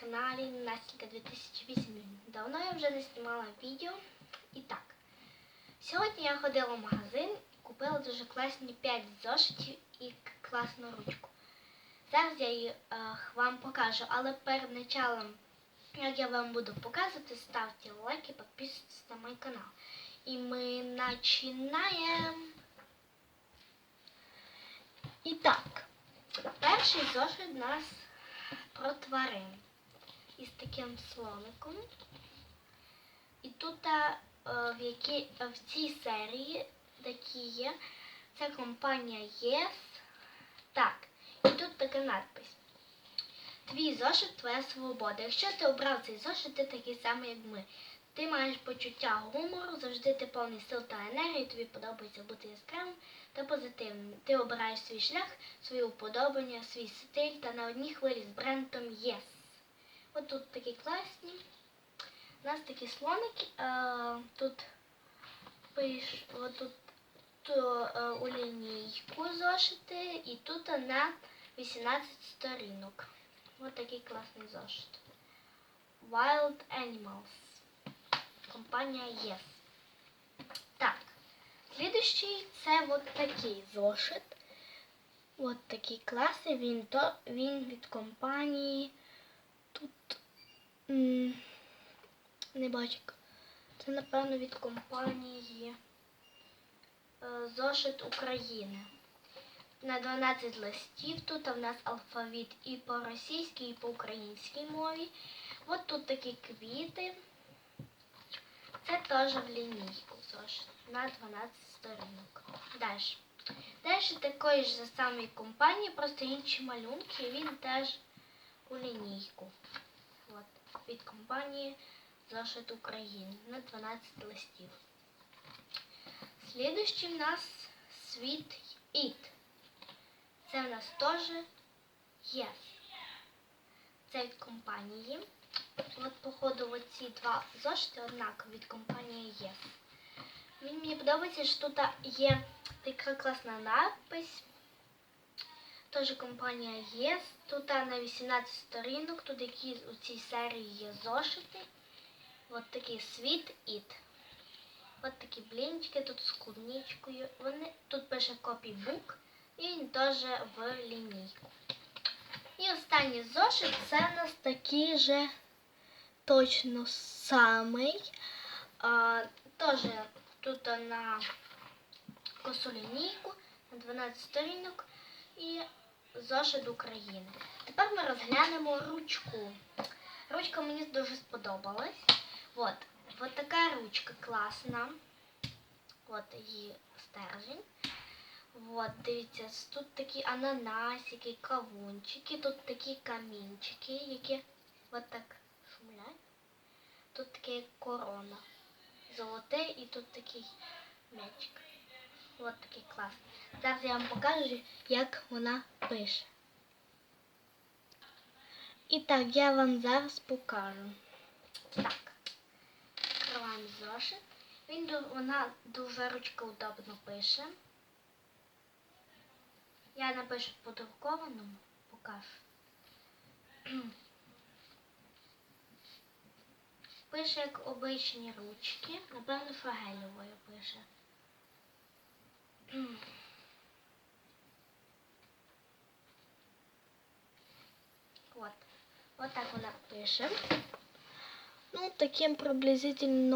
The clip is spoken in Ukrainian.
каналі Настілька 2008. Давно я вже не знімала відео. І так, сьогодні я ходила в магазин і купила дуже класні 5 зошитів і класну ручку. Зараз я її е, вам покажу, але перед началом, як я вам буду показувати, ставте лайки, підписуйтесь на мій канал. І ми починаємо. І так, перший зошит у нас про тварин із таким слоником. І тут е, в, які, в цій серії такі є. Це компанія ЄС. Так, і тут така надпись. Твій зошит твоя свобода. Якщо ти обрав цей зошит, ти такий самий, як ми. Ти маєш почуття гумору, завжди ти повний сил та енергії, тобі подобається бути яскравим та позитивним. Ти обираєш свій шлях, свої уподобання, свій стиль та на одній хвилі з брендом Yes. Тут такі класні. У нас такі слоники. Тут пиш, от тут то, е, у лінійку зошити і тут на 18 сторінок. Ось такий класний зошит. Wild Animals. Компанія Yes. Так. Слідущий це от такий зошит. От такий класний. Він, він від компанії. Тут м, не бачу. Це, напевно, від компанії е, Зошит України. На 12 листів. Тут в нас алфавіт і по російській, і по українській мові. От тут такі квіти. Це теж в лінійку зошит на 12 сторінок. Далі. Далі такої ж самої компанії, просто інші малюнки, він теж у лінійку. От, від компанії Зошит України на 12 листів. Слідущий в нас Sweet Eat. Це в нас теж Yes. Це від компанії. От, походу, оці два зошити однакові від компанії. Він мені подобається, що тут є така класна надпись. Теж компанія Yes. Тут на 18 сторінок, тут які у цій серії є зошити. От такий Sweet Eat. От такі блінчики тут з клубничкою. Вони тут пише copybook і він теж в лінійку. І останній зошит це у нас такий же точно самий. А, теж тут на косу лінійку на 12 сторінок і зошит України. Тепер ми розглянемо ручку. Ручка мені дуже сподобалась. От, от така ручка класна. От її стержень. От, дивіться, тут такі ананасики, кавунчики, тут такі камінчики, які от так шумлять. Тут таке корона. Золоте і тут такий м'ячик. От такий класний. Зараз я вам покажу, як вона пише. І так, я вам зараз покажу. Так. Відкриваємо зошит. Він, вона дуже ручка удобно пише. Я напишу по друкованому, покажу. Пише як обичні ручки. Напевно, що гелевою пише. От. От так вона пише. Ну, таким приблизительно